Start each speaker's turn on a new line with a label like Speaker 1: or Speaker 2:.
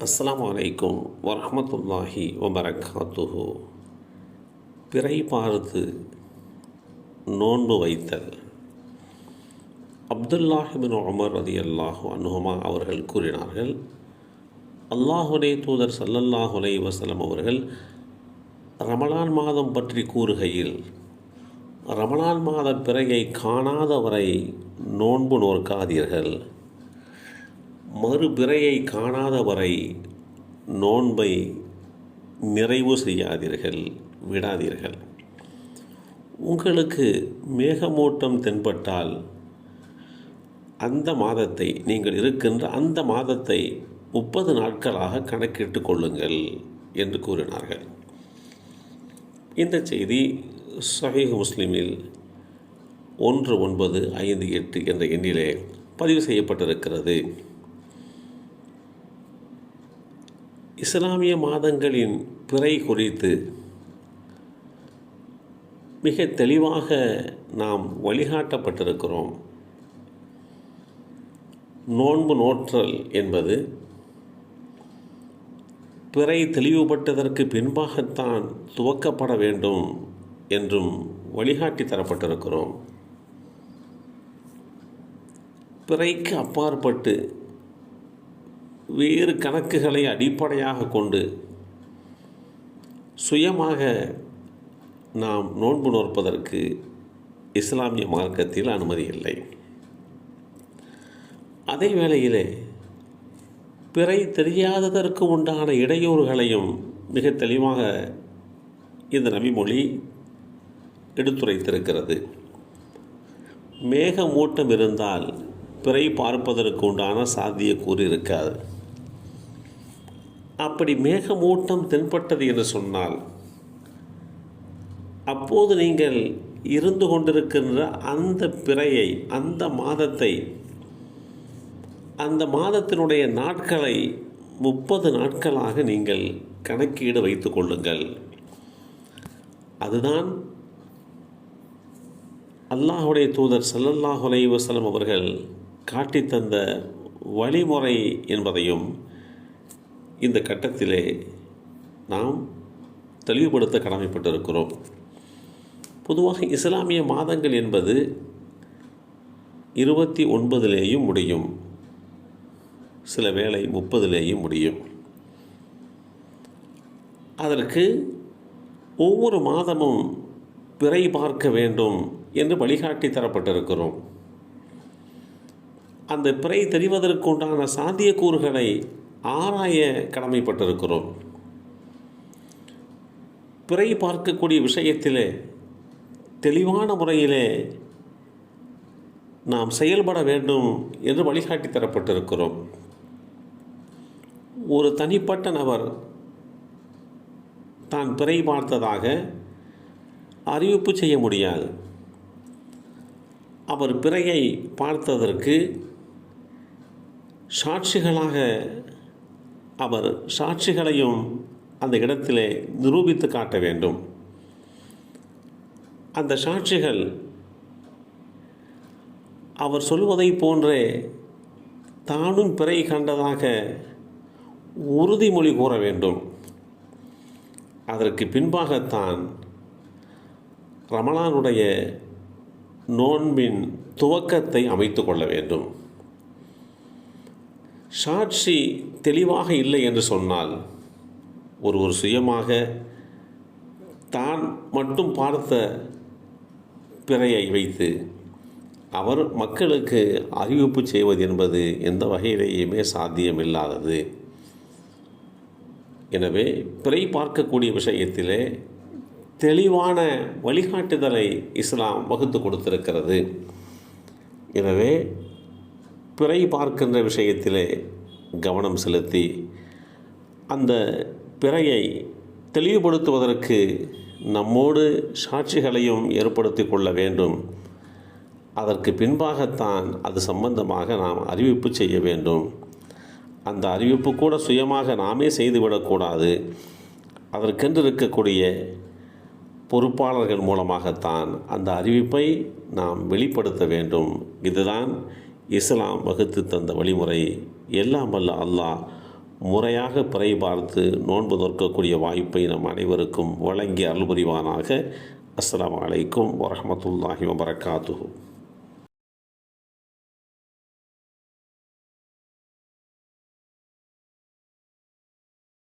Speaker 1: அஸ்லாம் அலைக்கும் வரமத்துல்லாஹி வபரகாத்துஹு பிறை பார்த்து நோன்பு வைத்தல். அப்துல்லாஹிபின் உமர் ரதி அல்லாஹு அனுஹமா அவர்கள் கூறினார்கள் அல்லாஹுடைய தூதர் சல்லல்லாஹுலே வசலம் அவர்கள் ரமலான் மாதம் பற்றி கூறுகையில் ரமணான் மாத பிறையை காணாதவரை நோன்பு நோற்காதீர்கள். மறுபிறையை காணாத வரை நோன்பை நிறைவு செய்யாதீர்கள் விடாதீர்கள். உங்களுக்கு மேகமூட்டம் தென்பட்டால் அந்த மாதத்தை நீங்கள் இருக்கின்ற அந்த மாதத்தை முப்பது நாட்களாக கணக்கிட்டு கொள்ளுங்கள் என்று கூறினார்கள். இந்த செய்தி சஹீஹ் முஸ்லீமில் ஒன்று ஒன்பது ஐந்து எட்டு என்ற எண்ணிலே பதிவு செய்யப்பட்டிருக்கிறது. இஸ்லாமிய மாதங்களின் பிறை குறித்து மிக தெளிவாக நாம் வழிகாட்டப்பட்டிருக்கிறோம். நோன்பு நோற்றல் என்பது பிறை தெளிவுபட்டதற்கு பின்பாகத்தான் துவக்கப்பட வேண்டும் என்றும் வழிகாட்டி தரப்பட்டிருக்கிறோம். பிறைக்கு அப்பாற்பட்டு வேறு கணக்குகளை அடிப்படையாக கொண்டு சுயமாக நாம் நோன்பு நோற்பதற்கு இஸ்லாமிய மார்க்கத்தில் அனுமதி இல்லை. அதே வேளையிலே பிறை தெரியாததற்கு உண்டான இடையூறுகளையும் மிக தெளிவாக இந்த நபிமொழி எடுத்துரைத்திருக்கிறது. மேகமூட்டம் இருந்தால் பிறை பார்ப்பதற்கு உண்டான சாத்தியக்கூறு இருக்காது. அப்படி மேகமூட்டம் தென்பட்டது என்று சொன்னால் அப்போது நீங்கள் இருந்து கொண்டிருக்கின்ற அந்த பிறையை அந்த மாதத்தை அந்த மாதத்தினுடைய நாட்களை முப்பது நாட்களாக நீங்கள் கணக்கீடு வைத்து கொள்ளுங்கள். அதுதான் அல்லாஹுடைய தூதர் சல்லல்லாஹ் அலைவசலம் அவர்கள் காட்டி தந்த வழிமுறை என்பதையும் இந்த கட்டத்திலே நாம் தெளிவுபடுத்த கடமைப்பட்டிருக்கிறோம். பொதுவாக இஸ்லாமிய மாதங்கள் என்பது இருபத்தி ஒன்பதுலேயும் முடியும். சில வேளை முப்பதுலேயும் முடியும். அதற்கு ஒவ்வொரு மாதமும் பிறை பார்க்க வேண்டும் என்று வழிகாட்டி தரப்பட்டிருக்கிறோம். அந்த பிறை தெரிவதற்கு உண்டான சாத்தியக்கூறுகளை ஆராய கடமைப்பட்டிருக்கிறோம். பிறை பார்க்கக்கூடிய விஷயத்திலே தெளிவான முறையிலே நாம் செயல்பட வேண்டும் என்று வழிகாட்டி தரப்பட்டிருக்கிறோம். ஒரு தனிப்பட்ட நபர் தான் பிறை பார்த்ததாக அறிவிப்பு செய்ய முடியாது. அவர் பிறையை பார்த்ததற்கு சாட்சிகளாக அவர் சாட்சிகளையும் அந்த இடத்திலே நிரூபித்து காட்ட வேண்டும். அந்த சாட்சிகள் அவர் சொல்வதை போன்றே தானும் பிறை கண்டதாக உறுதிமொழி கூற வேண்டும். அதற்கு பின்பாகத்தான் ரமலானுடைய நோன்பின் துவக்கத்தை அமைத்து கொள்ள வேண்டும். சாட்சி தெளிவாக இல்லை என்று சொன்னால் ஒரு ஒரு சுயமாக தான் மட்டும் பார்த்த பிறையை வைத்து அவர் மக்களுக்கு அறிவிப்பு செய்வது என்பது எந்த வகையிலேயுமே சாத்தியமில்லாதது. எனவே பிறை பார்க்கக்கூடிய விஷயத்திலே தெளிவான வழிகாட்டுதலை இஸ்லாம் வகுத்து கொடுத்திருக்கிறது. எனவே பிறை பார்க்கின்ற விஷயத்திலே கவனம் செலுத்தி அந்த பிறையை தெளிவுபடுத்துவதற்கு நம்மோடு சாட்சிகளையும் ஏற்படுத்தி கொள்ள வேண்டும். அதற்கு பின்பாகத்தான் அது சம்பந்தமாக நாம் அறிவிப்பு செய்ய வேண்டும். அந்த அறிவிப்பு கூட சுயமாக நாமே செய்துவிடக்கூடாது அதற்கென்று இருக்கக்கூடிய பொறுப்பாளர்கள் மூலமாகத்தான் அந்த அறிவிப்பை நாம் வெளிப்படுத்த வேண்டும். இதுதான் இஸ்லாம் வகுத்து தந்த வழிமுறை. எல்லாம் வல்ல அல்லாஹ் முறையாக பிறை பார்த்து நோன்பு நோக்கக்கூடிய வாய்ப்பை நம் அனைவருக்கும் வழங்கி அருள் புரிவானாக. அஸ்லாம் அலைக்கும் வரமத்துல்லாஹி வபரகாத்துஹு.